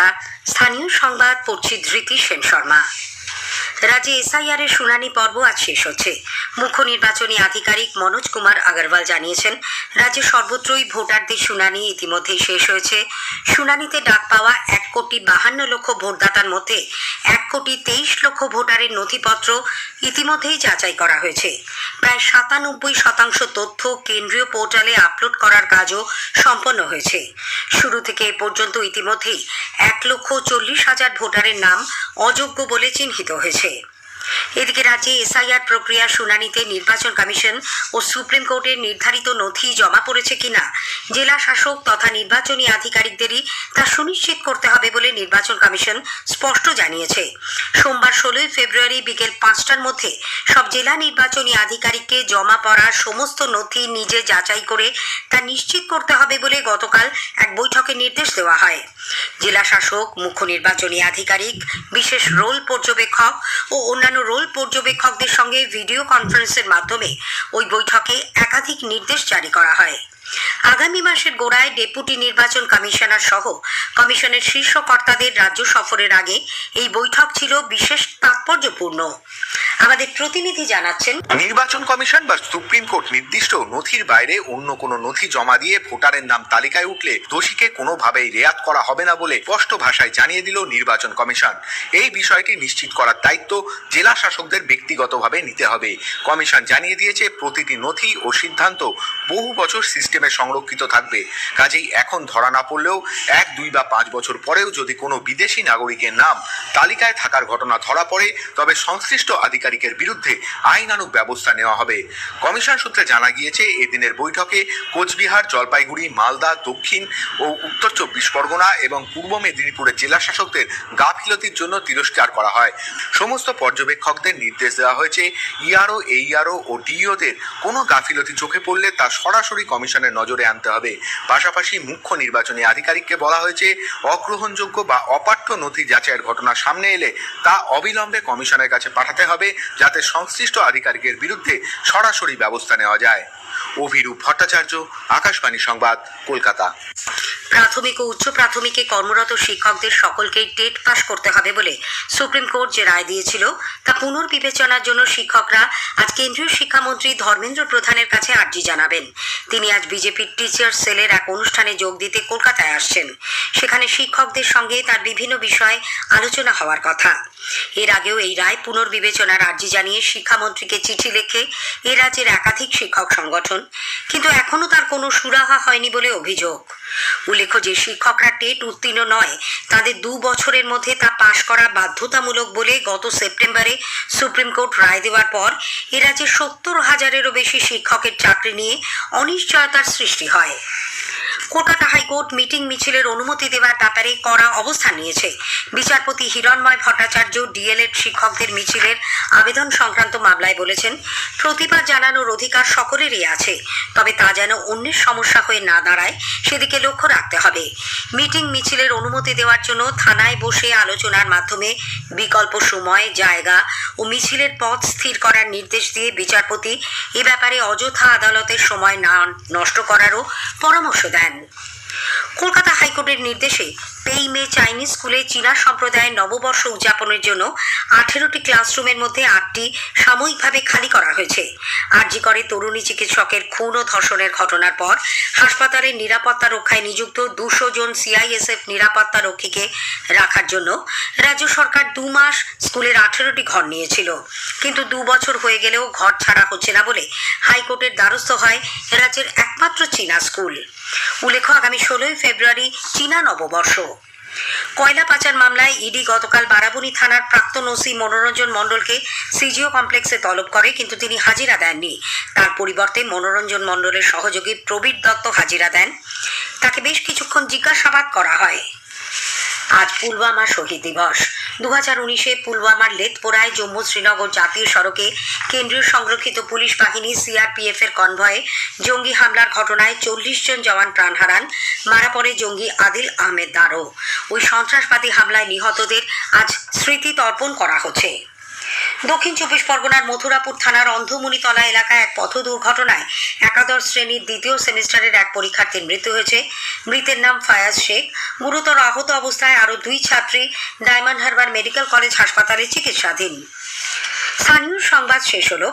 কলকাতা স্থানীয় সংবাদ পড়ছি ধৃতি সেন শর্মা। রাজ্যে এসআইআর এর শুনানি পর্ব আজ শেষ হচ্ছে। মুখ্য নির্বাচনী আধিকারিক মনোজ কুমার আগরওয়াল জানিয়েছেন, রাজ্যে সর্বত্রই ভোটারদের শুনানি ইতিমধ্যেই শেষ হয়েছে। শুনানিতে ডাক পাওয়া এক কোটি বাহান্ন লক্ষ ভোটদাতার মধ্যে এক কোটি তেইশ লক্ষ ভোটারের নথিপত্র ইতিমধ্যেই যাচাই করা হয়েছে। প্রায় সাতানব্বই শতাংশ তথ্য কেন্দ্রীয় পোর্টালে আপলোড করার কাজও সম্পন্ন হয়েছে। শুরু থেকে এ পর্যন্ত ইতিমধ্যেই এক লক্ষ চল্লিশ হাজার ভোটারের নাম অযোগ্য বলে চিহ্নিত হয়েছে। এদিকে রাজ্যে এসআইআর প্রক্রিয়া শুনানিতে নির্বাচন কমিশন ও সুপ্রিম কোর্টের নির্ধারিত নথি জমা পড়েছে কিনা, জেলা শাসক তথা নির্বাচনী আধিকারিকদেরই তা সুনিশ্চিত করতে হবে বলে নির্বাচন কমিশন স্পষ্ট জানিয়েছে। সোমবার ষোলোই ফেব্রুয়ারি বিকেল পাঁচটার মধ্যে সব জেলা নির্বাচনী আধিকারিককে জমা পড়ার সমস্ত নথি নিজে যাচাই করে তা নিশ্চিত করতে হবে বলে গতকাল এক বৈঠকে নির্দেশ দেওয়া হয়। জেলা শাসক, মুখ্য নির্বাচনী আধিকারিক, বিশেষ রোল পর্যবেক্ষক ও অন্যান্য রোল পর্যবেক্ষকদের সঙ্গে ভিডিও কনফারেন্সের মাধ্যমে ওই বৈঠকে একাধিক নির্দেশ জারি করা হয়। আগামী মাসের গোড়ায় ডেপুটি নির্বাচন কমিশনার সহ কমিশনের শীর্ষ কর্তাদের রাজ্য সফরের আগে এই বৈঠক ছিল বিশেষ তাৎপর্যপূর্ণ। আমাদের প্রতিনিধি জানাচ্ছেন নির্বাচন কমিশন বা সুপ্রিম কোর্ট নির্দিষ্ট নথির বাইরে অন্য কোনো নথি জমা দিয়ে ভোটারের নাম তালিকায় উঠলে দোষীকে কোনোভাবেই রেয়াত করা হবে না বলে স্পষ্ট ভাষায় জানিয়ে দিল নির্বাচন কমিশন। এই বিষয়টি নিশ্চিত করার দায়িত্ব জেলা শাসকদের ব্যক্তিগতভাবে নিতে হবে। কমিশন জানিয়ে দিয়েছে, প্রতিটি নথি ও সিদ্ধান্ত বহু বছর সিস্টেমে সংরক্ষিত থাকবে। কাজেই এখন ধরা না পড়লেও এক, দুই বা পাঁচ বছর পরেও যদি কোনো বিদেশি নাগরিকের নাম তালিকায় থাকার ঘটনা ধরা পড়ে, তবে সংশ্লিষ্ট আধিকারিকের বিরুদ্ধে আইনানুগ ব্যবস্থা নেওয়া হবে। কমিশন সূত্রে জানা গিয়েছে, এদিনের বৈঠকে কোচবিহার, জলপাইগুড়ি, মালদা, দক্ষিণ ও উত্তর চব্বিশ পরগনা এবং পূর্ব মেদিনীপুরের জেলা শাসকদের গাফিলতির জন্য তিরস্কার করা হয়। সমস্ত পর্যবেক্ষকদের নির্দেশ দেওয়া হয়েছে, ইআরও, এইআরও ও ডিইওদের কোনো গাফিলতি চোখে পড়লে তা সরাসরি কমিশনের নজরে আনতে হবে। পাশাপাশি মুখ্য নির্বাচনী আধিকারিককে বলা হয়েছে, অগ্রহণযোগ্য বা অপাঠ্য নথি যাচাইয়ের ঘটনা সামনে এলে তা অবিলম্বে কমিশনের কাছে পাঠাতে হবে, যাতে সংশ্লিষ্ট আধিকারিকের বিরুদ্ধে সরাসরি ব্যবস্থা নেওয়া যায়। অভিরূপ ভট্টাচার্য, আকাশবাণী সংবাদ, কলকাতা। প্রাথমিক ও উচ্চ প্রাথমিকে কর্মরত শিক্ষকদের সকলকেই টেট পাশ করতে হবে বলে সুপ্রিম কোর্ট যে রায় দিয়েছিল, তা পুনর্বিবেচনার জন্য শিক্ষকরা আজ কেন্দ্রীয় শিক্ষামন্ত্রী ধর্মেন্দ্র প্রধানের কাছে আর্জি জানাবেন। তিনি আজ বিজেপির টিচার সেলের এক অনুষ্ঠানে যোগ দিতে কলকাতায় আসছেন। সেখানে শিক্ষকদের সঙ্গে তার বিভিন্ন বিষয়ে আলোচনা হওয়ার কথা। এর আগেও এই রায় পুনর্বিবেচনার আর্জি জানিয়ে শিক্ষামন্ত্রীকে চিঠি লেখে এ রাজ্যের একাধিক শিক্ষক সংগঠন, কিন্তু এখনও তার কোনো সুরাহা হয়নি বলে অভিযোগ। উল্লেখ্য যে শিক্ষকরা টেট উত্তীর্ণ নয়, তাদের দু বছরের মধ্যে তা পাশ করা বাধ্যতামূলক বলে গত সেপ্টেম্বরে সুপ্রিম কোর্ট রায় দেওয়ার পর এ রাজ্যে সত্তর হাজারেরও বেশি শিক্ষকের চাকরি নিয়ে অনিশ্চয়তার সৃষ্টি হয়। কলকাতা হাইকোর্ট মিটিং মিছিলের অনুমতি দেওয়ার ব্যাপারে কড়া অবস্থান নিয়েছে। বিচারপতি হিরণময় ভট্টাচার্য ডিএলএড শিক্ষকদের মিছিলের আবেদন সংক্রান্ত মামলায় বলেছেন, প্রতিবাদ জানানোর অধিকার সকলেরই আছে, তবে তা যেন অন্যের সমস্যা হয়ে না দাঁড়ায়, সেদিকে লক্ষ্য রাখতে হবে। মিটিং মিছিলের অনুমতি দেওয়ার জন্য থানায় বসে আলোচনার মাধ্যমে বিকল্প সময়, জায়গা ও মিছিলের পথ স্থির করার নির্দেশ দিয়ে বিচারপতি এ ব্যাপারে অযথা আদালতের সময় না নষ্ট করারও পরামর্শ দেন। কলকাতা হাইকোর্টের নির্দেশে পেই মে চাইনিজ স্কুলে চীনা সম্প্রদায়ের নববর্ষ উদযাপনের জন্য আঠেরোটি ক্লাসরুমের মধ্যে আটটি সাময়িকভাবে খালি করা হয়েছে। আরজি করে তরুণী চিকিৎসকের খুন ও ধর্ষণের ঘটনার পর হাসপাতালের নিরাপত্তা রক্ষায় নিযুক্ত দুশো জন সিআইএসএফ নিরাপত্তা রক্ষীকে রাখার জন্য রাজ্য সরকার দু মাস স্কুলের আঠেরোটি ঘর নিয়েছিল। কিন্তু দু বছর হয়ে গেলেও ঘর ছাড়া হচ্ছে না বলে হাইকোর্টের দ্বারস্থ হয় রাজ্যের একমাত্র চীনা স্কুল। উল্লেখ্য, আগামী ষোলোই ফেব্রুয়ারি চীনা নববর্ষ। কয়লা পাচার মামলায় ইডি গতকাল বারাবণী থানার প্রাক্তন ওসি মনোরঞ্জন মণ্ডলকে সিজিও কমপ্লেক্সে তলব করে, কিন্তু তিনি হাজিরা দেননি। তার পরিবর্তে মনোরঞ্জন মণ্ডলের সহযোগী প্রবীর দত্ত হাজিরা দেন। তাকে বেশ কিছুক্ষণ জিজ্ঞাসাবাদ করা হয়। আজ পুলওয়ামা শহীদ দিবস। দু হাজার উনিশে পুলওয়ামার লেতপোরায় জম্মু শ্রীনগর জাতীয় সড়কে কেন্দ্রীয় সংরক্ষিত পুলিশ বাহিনী সিআরপিএফ এর কনভয়ে জঙ্গি হামলার ঘটনায় চল্লিশ জন জওয়ান প্রাণ হারান। মারা পড়ে জঙ্গি আদিল আহমেদ দারো। ওই সন্ত্রাসবাদী হামলায় নিহতদের আজ স্মৃতি তর্পণ করা হচ্ছে। দক্ষিণ চব্বিশ পরগনার মথুরাপুর থানার অন্ধমণিতলা এলাকায় এক পথ দুর্ঘটনায় একাদশ শ্রেণির দ্বিতীয় সেমিস্টারের এক পরীক্ষার্থীর মৃত্যু হয়েছে। মৃতের নাম ফায়াজ শেখ। গুরুতর আহত অবস্থায় আরও দুই ছাত্রী ডায়মন্ড হারবার মেডিকেল কলেজ হাসপাতালে চিকিৎসাধীন। স্থানীয় সংবাদ শেষ হলো।